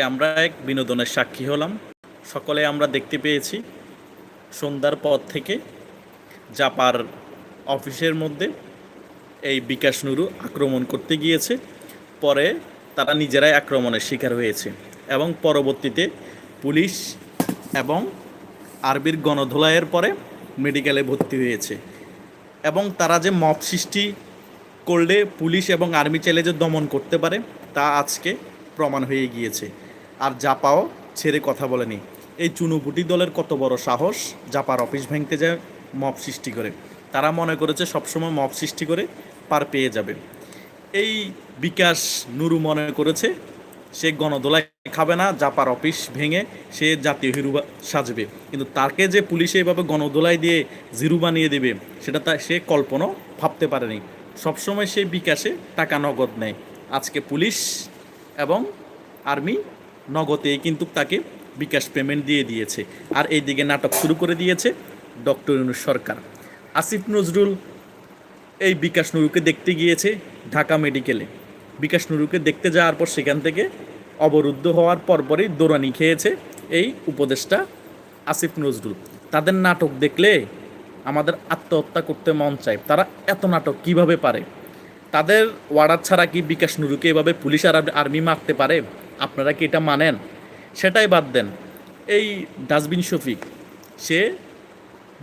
আমরা এক বিনোদনের সাক্ষী হলাম। সকলে আমরা দেখতে পেয়েছি সন্ধ্যার পর থেকে জাপার অফিসের মধ্যে এই বিকাশ নুরু আক্রমণ করতে গিয়েছে। পরে তারা নিজেরাই আক্রমণের শিকার হয়েছে এবং পরবর্তীতে পুলিশ এবং আরবির গণধোলাইয়ের পরে মেডিকেলে ভর্তি হয়েছে এবং তারা যে মব সৃষ্টি করলে পুলিশ এবং আর্মি যে দমন করতে পারে, তা আজকে প্রমাণ হয়ে গিয়েছে। আর জাপাও ছেড়ে কথা বলেনি। এই চুনুপুটি দলের কত বড় সাহস? জাপার অফিস ভেঙতে যায়, মব সৃষ্টি করে। তারা মনে করেছে সবসময় মব সৃষ্টি করে পার পেয়ে যাবে। এই বিকাশ নুরু মনে করেছে, সে গণদোলায় খাবে না, জাপার অফিস ভেঙে সে জাতীয় হিরু সাজবে। কিন্তু তাকে যে পুলিশে এভাবে গণদোলায় দিয়ে জিরু বানিয়ে দেবে, সেটা তা সে কল্পনাও ভাবতে পারেনি। সবসময় সে বিকাশে টাকা নগদ নেয়। আজকে পুলিশ এবং আর্মি নগদেই কিন্তু তাকে বিকাশ পেমেন্ট দিয়ে দিয়েছে। আর এইদিকে নাটক শুরু করে দিয়েছে ডক্টর ইউনুস সরকার। আসিফ নজরুল এই বিকাশ নুরুকে দেখতে গিয়েছে ঢাকা মেডিকেলে। বিকাশ নুরুকে দেখতে যাওয়ার পর সেখান থেকে অবরুদ্ধ হওয়ার পরপরই দৌড়ানি খেয়েছে এই উপদেশটা আসিফ নজরুল। তাদের নাটক দেখলে আমাদের আত্মহত্যা করতে মন চায়। তারা এত নাটক কীভাবে পারে? তাদের ওয়ার্ডার ছাড়া কি বিকাশ নুরুকে এভাবে পুলিশ আর আর্মি মারতে পারে? আপনারা কি এটা মানেন? সেটাই বাদ দেন। এই ডাস্টবিন শফিক, সে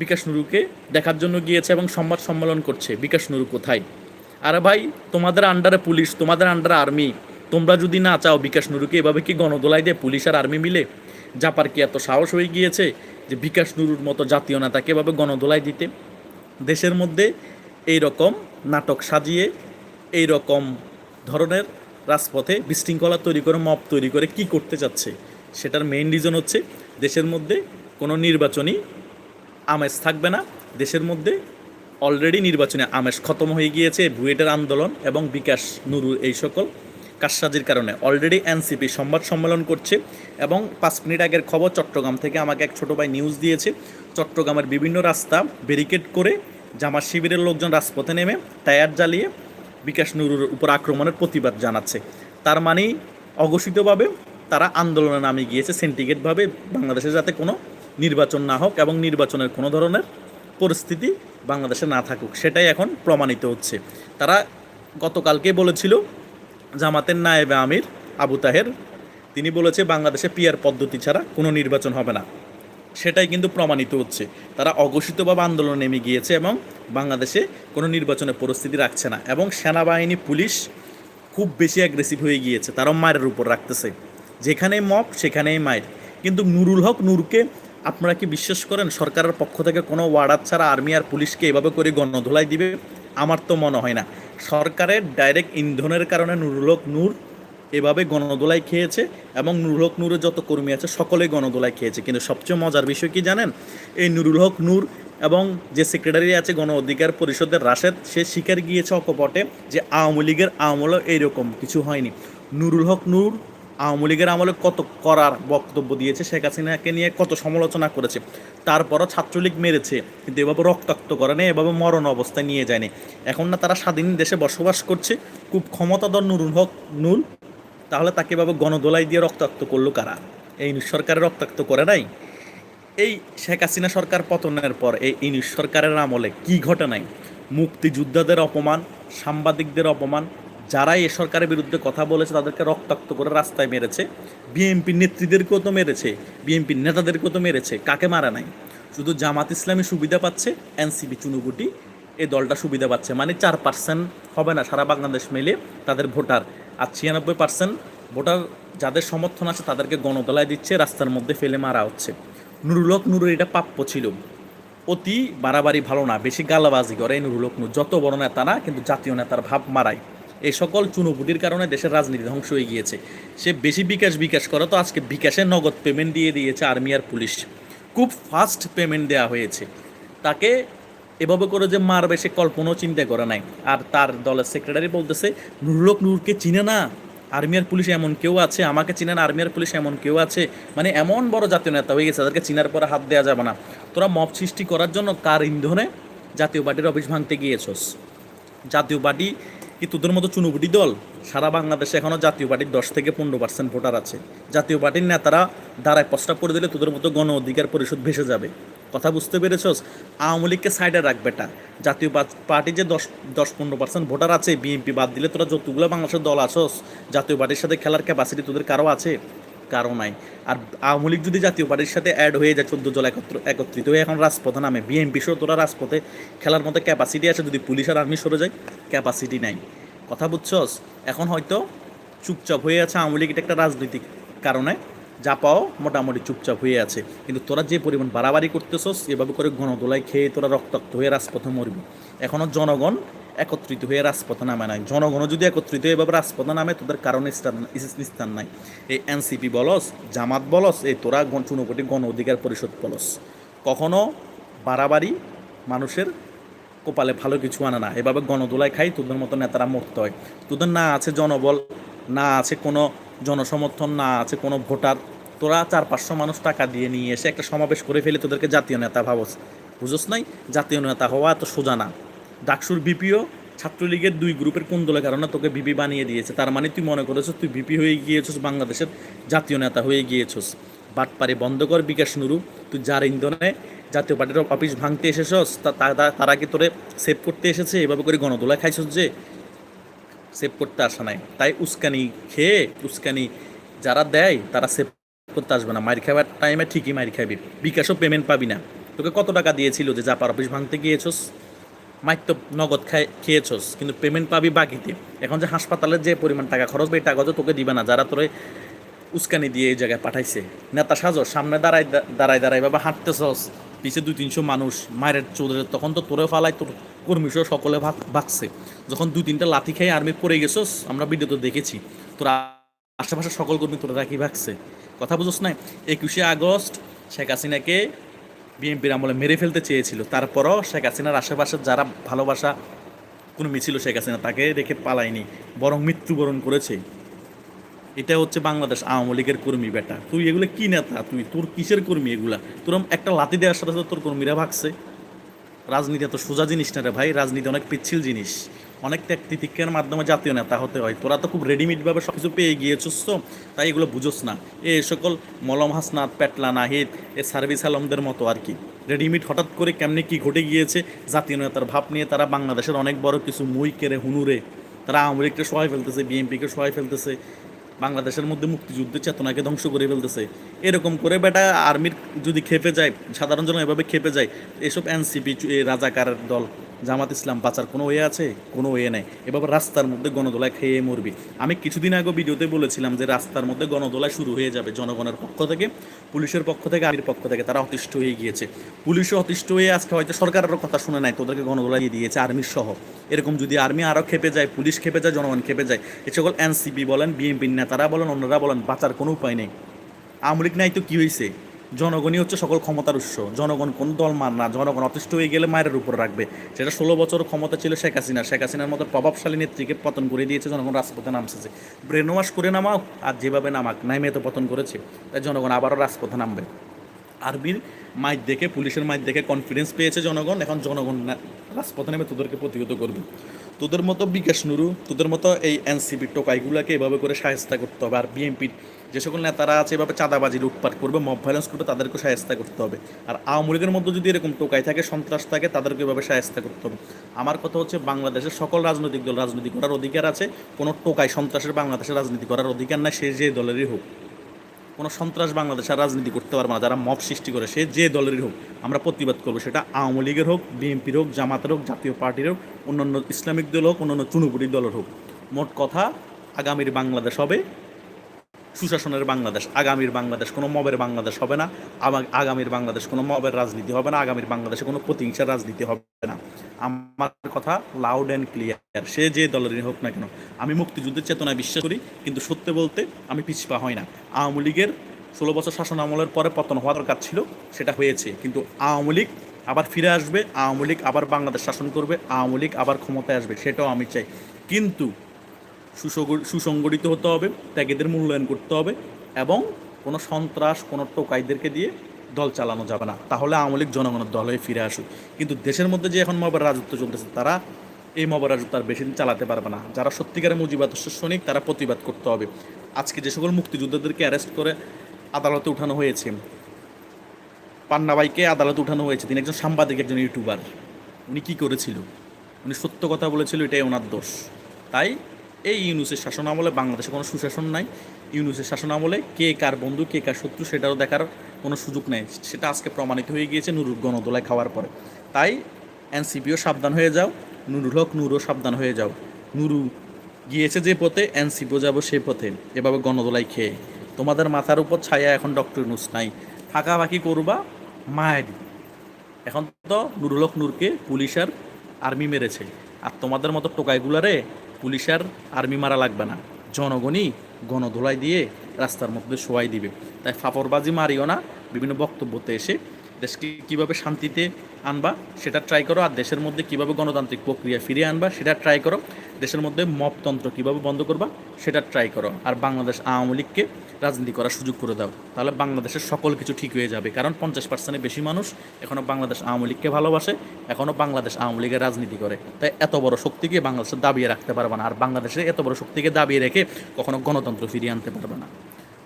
বিকাশ নুরুকে দেখার জন্য গিয়েছে এবং সংবাদ সম্মেলন করছে, বিকাশ নুরু কোথায়? আরে ভাই, তোমাদের আন্ডারে পুলিশ, তোমাদের আন্ডারে আর্মি তোমরা যদি না চাও বিকাশ নুরুকে এভাবে কি গণদোলাই দিয়ে পুলিশ আর আর্মি মিলে? জাপার কি এত সাহস হয়ে গিয়েছে যে বিকাশ নুরুর মতো জাতীয় নেতাকে এভাবে গণদোলাই দিতে? দেশের মধ্যে এই রকম নাটক সাজিয়ে এই রকম ধরনের রাজপথে বিশৃঙ্খলা তৈরি করে মপ তৈরি করে কি করতে চাচ্ছে সেটার মেইন রিজন হচ্ছে দেশের মধ্যে কোনো নির্বাচনী আমেজ থাকবে না। দেশের মধ্যে অলরেডি নির্বাচনে আমেজ খতম হয়ে গিয়েছে, বুয়েটের আন্দোলন এবং বিকাশ নুরুর এই সকল কারসাজির কারণে। অলরেডি এনসিপি সংবাদ সম্মেলন করছে এবং পাঁচ মিনিট আগের খবর চট্টগ্রাম থেকে আমাকে এক ছোটো ভাই নিউজ দিয়েছে। চট্টগ্রামের বিভিন্ন রাস্তা ব্যারিকেড করে জামাত শিবিরের লোকজন রাজপথে নেমে টায়ার জ্বালিয়ে বিকাশ নুরুর উপর আক্রমণের প্রতিবাদ জানাচ্ছে। তার মানেই অঘোষিতভাবে তারা আন্দোলনে নামে গিয়েছে সেন্টিগেটভাবে বাংলাদেশে যাতে কোনো নির্বাচন না হোক এবং নির্বাচনের কোনো ধরনের পরিস্থিতি বাংলাদেশে না থাকুক, সেটাই এখন প্রমাণিত হচ্ছে। তারা গতকালকে বলেছিল, জামাতের নায়েবে আমির আবু তাহের, তিনি বলেছে বাংলাদেশে পিয়ার পদ্ধতি ছাড়া কোনো নির্বাচন হবে না। সেটাই কিন্তু প্রমাণিত হচ্ছে। তারা অঘোষিতভাবে আন্দোলনে নেমে গিয়েছে এবং বাংলাদেশে কোনো নির্বাচনের পরিস্থিতি রাখছে না এবং সেনাবাহিনী, পুলিশ খুব বেশি অ্যাগ্রেসিভ হয়ে গিয়েছে। তারাও মায়ের উপর রাখতেছে। যেখানেই মপ সেখানেই মায়ের। কিন্তু নুরুল হক নূরকে আপনারা কি বিশ্বাস করেন? সরকারের পক্ষ থেকে কোনো ওয়ার্ডার ছাড়া আর্মি আর পুলিশকে এভাবে করে গণধোলাই দিবে? আমার তো মনে হয় না। সরকারের ডাইরেক্ট ইন্ধনের কারণে নুরুল হক নূর এভাবে গণদোলাই খেয়েছে এবং নুরুল হক নূরের যত কর্মী আছে সকলেই গণদোলাই খেয়েছে। কিন্তু সবচেয়ে মজার বিষয় কি জানেন? এই নুরুল হক নূর এবং যে সেক্রেটারি আছে গণ অধিকার পরিষদের রাশেদ, সে স্বীকার গিয়েছে অকপটে যে আওয়ামী লীগের আমলে এইরকম কিছু হয়নি। নুরুল হক নূর আওয়ামী লীগের আমলে কত করার বক্তব্য দিয়েছে, শেখ হাসিনাকে নিয়ে কত সমালোচনা করেছে, তারপরও ছাত্রলীগ মেরেছে, কিন্তু এভাবে রক্তাক্ত করে নেই, এভাবে মরণ অবস্থায় নিয়ে যায়নি। এখন না তারা স্বাধীন দেশে বসবাস করছে। খুব ক্ষমতাধর নুরুল হক নূর তাহলে তাকে এভাবে গণদোলাই দিয়ে রক্তাক্ত করল কারা? এই সরকারের রক্তাক্ত করে নাই? এই শেখ হাসিনা সরকার পতনের পর এই ইউনিশ সরকারের আমলে কি ঘটে নাই? মুক্তিযোদ্ধাদের অপমান, সাংবাদিকদের অপমান, যারাই এ সরকারের বিরুদ্ধে কথা বলেছে তাদেরকে রক্তাক্ত করে রাস্তায় মেরেছে। বিএনপি নেত্রীদেরকেও তো মেরেছে, বিএনপি নেতাদেরকেও তো মেরেছে, কাকে মারা নাই? শুধু জামাত ইসলামী সুবিধা পাচ্ছে, এনসিপি চুনুগুটি এই দলটা সুবিধা পাচ্ছে। মানে চার পার্সেন্ট হবে না, সারা বাংলাদেশ মিলে তাদের ভোটার। আর ছিয়ানব্বই পার্সেন্ট ভোটার যাদের সমর্থন আছে তাদেরকে গণতলায় দিচ্ছে, রাস্তার মধ্যে ফেলে মারা হচ্ছে। নুরুল হক নুরুর এটা প্রাপ্য ছিল। অতি বাড়াবাড়ি ভালো না, বেশি গালাবাজি করে এই নুরুল হক নূর। যত বড় নেতা না, কিন্তু জাতীয় নেতার ভাব মারায়। এই সকল চুনোপুটির কারণে দেশের রাজনীতি ধ্বংস হয়ে গিয়েছে। সে বেশি বিকাশ বিকাশ করে তো আজকে বিকাশে নগদ পেমেন্ট দিয়ে দিয়েছে আর্মি আর পুলিশ। খুব ফাস্ট পেমেন্ট দেওয়া হয়েছে। তাকে এভাবে করে যে মারবে, সে কল্পনাও চিন্তা করে নাই। আর তার দলের সেক্রেটারি বলতেছে, নুরুলক নূরকে চিনে না। আর্মি আর পুলিশ এমন কেউ আছে, আমাকে চিনে না আর্মি আর পুলিশ এমন কেউ আছে। মানে এমন বড় জাতীয় নেতা হয়ে গেছে, তাদেরকে চিনার পরে হাত দেওয়া যাবে না। তোরা মব সৃষ্টি করার জন্য কার ইন্ধনে জাতীয় পার্টির অফিস ভাঙতে গিয়েছস? জাতীয় পার্টি কি তোদের মতো চুনুবুটি দল? সারা বাংলাদেশে এখনও জাতীয় পার্টির দশ থেকে পনেরো পার্সেন্ট ভোটার আছে। জাতীয় পার্টির নেতারা দাঁড়ায় প্রস্তাব করে দিলে তোদের মতো গণ অধিকার পরিষদ ভেসে যাবে। কথা বুঝতে পেরেছস আওয়ামী লীগকে সাইডে রাখবে এটা জাতীয় পার্টি যে দশ দশ পনেরো পার্সেন্ট ভোটার আছে বিএনপি বাদ দিলে তোরা যতগুলো বাংলাদেশের দল আছস, জাতীয় পার্টির সাথে খেলার ক্যাপাসিটি তোদের কারও আছে? কারও নাই। আর আওয়ামী লীগ যদি জাতীয় পার্টির সাথে অ্যাড হয়ে যায়, চোদ্দ জল একত্র একত্রিত হয়ে এখন রাজপথে নামে। বিএনপি সহ তোরা রাজপথে খেলার মতো ক্যাপাসিটি আছে, যদি পুলিশ আর আর্মি সরে যায় ক্যাপাসিটি নাই। কথা বুঝছস? এখন হয়তো চুপচাপ হয়ে আছে আওয়ামী লীগ, এটা একটা রাজনৈতিক কারণে। যা পাও মোটামুটি চুপচাপ হয়ে আছে। কিন্তু তোরা যে পরিমাণ বাড়াবাড়ি করতেছস, এভাবে করে গণদোলায় খেয়ে তোরা রক্তাক্ত হয়ে রাজপথে মরবি। এখনও জনগণ একত্রিত হয়ে রাজপথে নামে নাই। জনগণও যদি একত্রিত হয়ে এভাবে রাজপথে নামে, তোদের কারণে স্থান নাই। এই এনসিপি বলস, জামাত বলস, এই তোরা চুনোপটি গণ অধিকার পরিষদ বলস। কখনো বাড়াবাড়ি মানুষের কপালে ভালো কিছু আনে না। এভাবে গণদোলায় খাই তোদের মতো নেতারা মরতে হয়। তোদের না আছে জনবল, না আছে কোনো জনসমর্থন না আছে কোনো ভোটার, তোরা চার পাঁচশো মানুষ টাকা দিয়ে নিয়ে এসে একটা সমাবেশ করে ফেলে তোদেরকে জাতীয় নেতা ভাবস। বুঝোস নাই? জাতীয় নেতা হওয়া এত সোজা না। ডাকসুর বিপিও ছাত্রলীগের দুই গ্রুপের কুন্দলের কারণে তোকে বিপি বানিয়ে দিয়েছে। তার মানে তুই মনে করেছিস তুই বিপি হয়ে গিয়েছিস, বাংলাদেশের জাতীয় নেতা হয়ে গিয়েছিস। বাটপারে বন্ধ কর বিকাশ নুরু, তুই যার ইন্ধনে জাতীয় পার্টির অফিস ভাঙতে এসেছস, তা- তারা কি তোরে সেভ করতে এসেছে? এভাবে করে গণদোলা খাইছস যে? সেভ করতে আসা নাই। তাই উস্কানি খেয়ে, উস্কানি যারা দেয়, তারা সেভ করতে আসবে না। মার খাবার টাইমে ঠিকই মার খাবি। বিকাশও পেমেন্ট পাবি না। তোকে কত টাকা দিয়েছিল যে জাপার অফিস ভাঙতে গিয়েছস মাইক তো নগদ খাই খেয়েছস, কিন্তু পেমেন্ট পাবি বাকিতে। এখন যে হাসপাতালের যে পরিমাণ টাকা খরচ হবে এই টাকা তো তোকে দিবে না। যারা তোরে উস্কানি দিয়ে এই জায়গায় পাঠাইছে। নেতা সাজো, সামনে দাঁড়াই দাঁড়াই দাঁড়াই বাবা হাঁটতেছস। পিছে দুই তিনশো মানুষ মায়ের চৌধুরী তখন তো তোরে ফালাই তোর কর্মীসহ সকলে ভাগ, ভাগছে। যখন দুই তিনটা লাথি খেয়ে আর্মি পড়ে গেছস আমরা ভিডিওতে দেখেছি, তোরা আশেপাশে সকল কর্মী তোরা রাখি ভাগছে। কথা বুঝোস না একুশে আগস্ট, শেখ হাসিনাকে বিএনপির আমলে মেরে ফেলতে চেয়েছিল। তারপরও শেখ হাসিনার আশেপাশে যারা ভালোবাসা কোনো মিছিল শেখ হাসিনা তাকে রেখে পালায়নি, বরং মৃত্যুবরণ করেছে। এটা হচ্ছে বাংলাদেশ আওয়ামী লীগের কর্মী বেটা। তুই এগুলো কি নেতা? তুই, তোর কিসের কর্মী এগুলা? তোর একটা লাতি দেওয়ার সাথে সাথে তোর কর্মীরা ভাগছে। রাজনীতি এত সোজা জিনিস না রে ভাই, রাজনীতি অনেক পিচ্ছিল জিনিস। অনেক ত্যাগ মাধ্যমে জাতীয় নেতা হতে হয়। তোরা তো খুব রেডিমেডভাবে সব কিছু পেয়ে গিয়েছিস তো, তাই এগুলো বুঝোস না। এ সকল মলম হাসনাত, পেটলা নাহিদ, এ সার্ভিস আলমদের মতো আর কি। রেডিমেড হঠাৎ করে কেমনে কি ঘটে গিয়েছে, জাতীয় নেতার ভাব নিয়ে তারা বাংলাদেশের অনেক বড় কিছু মুই কেড়ে হুনুরে। তারা আওয়ামী লীগকে সহায় ফেলতেছে, বিএনপিকে সহায় ফেলতেছে। বাংলাদেশের মধ্যে মুক্তিযুদ্ধের চেতনাকে ধ্বংস করে ফেলতেছে। এরকম করে বেটা আর্মির যদি খেপে যায়, সাধারণ জন এভাবে খেপে যায়, এসব এনসিপি রাজাকার দল। জামাত ইসলাম বাঁচার কোনো ওয়ে আছে? কোনো ওয়ে নেই। এভাবে রাস্তার মধ্যে গণদোলায় খেয়ে মরবে। আমি কিছুদিন আগে ভিডিওতে বলেছিলাম যে রাস্তার মধ্যে গণদোলায় শুরু হয়ে যাবে জনগণের পক্ষ থেকে, পুলিশের পক্ষ থেকে আর্মির পক্ষ থেকে। তারা অতিষ্ঠ হয়ে গিয়েছে। পুলিশও অতিষ্ঠ হয়ে আজকে হয়তো সরকারেরও কথা শুনে নাই, তোদেরকে গণদোলা দিয়ে দিয়েছে আর্মির সহ। এরকম যদি আর্মি আরও খেপে যায়, পুলিশ খেপে যায়, জনগণ খেপে যায়, এ সকল এনসিপি বলেন, বিএনপির নেতারা বলেন, অন্যরা বলেন, বাঁচার কোনো উপায় নেই। আওয়ামী নাই তো কী হয়েছে জনগণই হচ্ছে সকল ক্ষমতার উৎস। জনগণ কোন দল মার না, জনগণ অতিষ্ঠ হয়ে গেলে মায়ের উপর রাখবে। সেটা ষোলো বছর ক্ষমতা ছিল শেখ হাসিনা শেখ হাসিনার মতো প্রভাবশালী নেত্রীকে পতন করে দিয়েছে জনগণ রাজপথে নামছে ব্রেন ওয়াশ করে নামাও আর যেভাবে নামাক, নাইমে তো পতন করেছে, তাই জনগণ আবারও রাজপথে নামবে। আর্মির মাইক দেখে, পুলিশের মাইক দেখে কনফিডেন্স পেয়েছে জনগণ, এখন জনগণ রাজপথে নেমে তোদেরকে প্রতিহত করবে। তোদের মতো বিকাশ নুরু, তোদের মতো এই এনসিপি টোকাইগুলোকে এভাবে করে সাহেস্তা করতে হবে। আর বিএনপির যে সকল নেতারা আছে, এভাবে চাঁদাবাজি, লুটপাট করবে মব ভায়োলেন্স করবে তাদেরকে সাহেস্তা করতে হবে। আর আওয়ামী লীগের মধ্যে যদি এরকম টোকাই থাকে, সন্ত্রাস থাকে তাদেরকে এভাবে সাহেস্তা করতে হবে। আমার কথা হচ্ছে, বাংলাদেশের সকল রাজনৈতিক দল রাজনীতি করার অধিকার আছে। কোনো টোকাই সন্ত্রাসের বাংলাদেশের রাজনীতি করার অধিকার নাই, সে যে দলেরই হোক। কোনো সন্ত্রাস বাংলাদেশে আর রাজনীতি করতে পারবে না, যারা মব সৃষ্টি করে, সে যে দলেরই হোক। আমরা প্রতিবাদ করব, সেটা আওয়ামী লীগের হোক, বিএনপির হোক, জামাতের হোক, জাতীয় পার্টির হোক, অন্যান্য ইসলামিক দল হোক, অন্যান্য চুনুপুরি দলের হোক। মোট কথা, আগামীর বাংলাদেশ হবে সুশাসনের বাংলাদেশ, আগামীর বাংলাদেশ, কোনো মবের বাংলাদেশ হবে না। আগামীর বাংলাদেশ কোনো মবের রাজনীতি হবে না, আগামীর বাংলাদেশে কোনো প্রতিহিংসার রাজনীতি হবে না। আমার কথা লাউড অ্যান্ড ক্লিয়ার সে যে দলেরই হোক না কেন, আমি মুক্তিযুদ্ধের চেতনায় বিশ্বাস করি, কিন্তু সত্যি বলতে আমি পিছপা হয় না। আওয়ামী লীগের ষোলো বছর শাসন আমলের পরে পতন হওয়া দরকার ছিল, সেটা হয়েছে। কিন্তু আওয়ামী লীগ আবার ফিরে আসবে, আওয়ামী লীগ আবার বাংলাদেশ শাসন করবে, আওয়ামী লীগ আবার ক্ষমতায় আসবে, সেটাও আমি চাই। কিন্তু সুসংগঠিত হতে হবে, ত্যাগীদের মূল্যায়ন করতে হবে এবং কোনো সন্ত্রাস, কোনো টোকাইদেরকে দিয়ে দল চালানো যাবে না। তাহলে আওয়ামী লীগ জনগণের দল হয়ে ফিরে আসুক। কিন্তু দেশের মধ্যে যে এখন মবের রাজত্ব চলতেছে, তারা এই মবরাজ আর বেশি দিন চালাতে পারবে না। যারা সত্যিকারের মুজিবাদর্শ সৈনিক, তারা প্রতিবাদ করতে হবে। আজকে যে সকল মুক্তিযোদ্ধাদেরকে অ্যারেস্ট করে আদালতে উঠানো হয়েছে পান্নাবাইকে আদালতে উঠানো হয়েছে, তিনি একজন সাংবাদিক, একজন ইউটিউবার, উনি কি করেছিল? উনি সত্য কথা বলেছিল, এটাই ওনার দোষ। তাই এই ইউনুসের শাসন আমলে বাংলাদেশে কোনো সুশাসন নাই। ইউনুসের শাসন আমলে কে কার বন্ধু, কে কার শত্রু সেটাও দেখার কোনো সুযোগ নেই। সেটা আজকে প্রমাণিত হয়ে গিয়েছে নুরুর গণদোলায় খাওয়ার পরে। তাই এনসিপিও সাবধান হয়ে যাও, নুরুল হক নুরও সাবধান হয়ে যাও। নুরু গিয়েছে যে পথে, এনসিপিও যাব সে পথে, এভাবে গণদোলাই খেয়ে। তোমাদের মাথার উপর ছায়া এখন ডক্টর নুস নাই। ফাঁকাফাঁকি করবা, মায়ের এখন তো নুরুল হক নূরকে পুলিশ আর আর্মি মেরেছে। আর তোমাদের মতো টোকাইগুলারে পুলিশ আর আর্মি মারা লাগবে না। জনগণই গণধোলাই দিয়ে রাস্তার মধ্যে শোয়াই দিবে। তাই ফাপরবাজি মারিও না, বিভিন্ন বক্তব্যতে এসে দেশকে কীভাবে শান্তিতে আনবা সেটা ট্রাই করো, আর দেশের মধ্যে কীভাবে গণতান্ত্রিক প্রক্রিয়া ফিরিয়ে আনবা সেটা ট্রাই করো। দেশের মধ্যে মপতন্ত্র কীভাবে বন্ধ করবা, সেটা ট্রাই করো। আর বাংলাদেশ আওয়ামী লীগকে রাজনীতি করার সুযোগ করে দাও। তাহলে বাংলাদেশের সকল কিছু ঠিক হয়ে যাবে। কারণ পঞ্চাশ পার্সেন্টের বেশি মানুষ এখনও বাংলাদেশ আওয়ামী লীগকে ভালোবাসে এখনও বাংলাদেশ আওয়ামী লীগের রাজনীতি করে। তাই এত বড় শক্তিকে বাংলাদেশের দাবিয়ে রাখতে পারবে না। আর বাংলাদেশে এত বড় শক্তিকে দাবিয়ে রেখে কখনো গণতন্ত্র ফিরিয়ে আনতে পারবে না।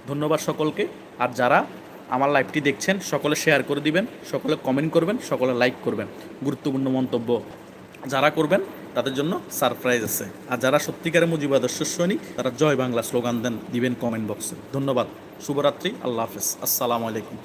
ধন্যবাদ সকলকে। আর যারা আমার লাইভটি দেখছেন, সকলে শেয়ার করে দিবেন, সকলে কমেন্ট করবেন, সকলে লাইক করবেন। গুরুত্বপূর্ণ মন্তব্য যারা করবেন তাদের জন্য সারপ্রাইজ আছে। আর যারা সত্যিকারের মুজিবাদর্শ সৈনিক, তারা জয় বাংলা স্লোগান দেন, দিবেন কমেন্ট বক্সে ধন্যবাদ। শুভরাত্রি। আল্লাহ হাফেজ। আসসালামু আলাইকুম।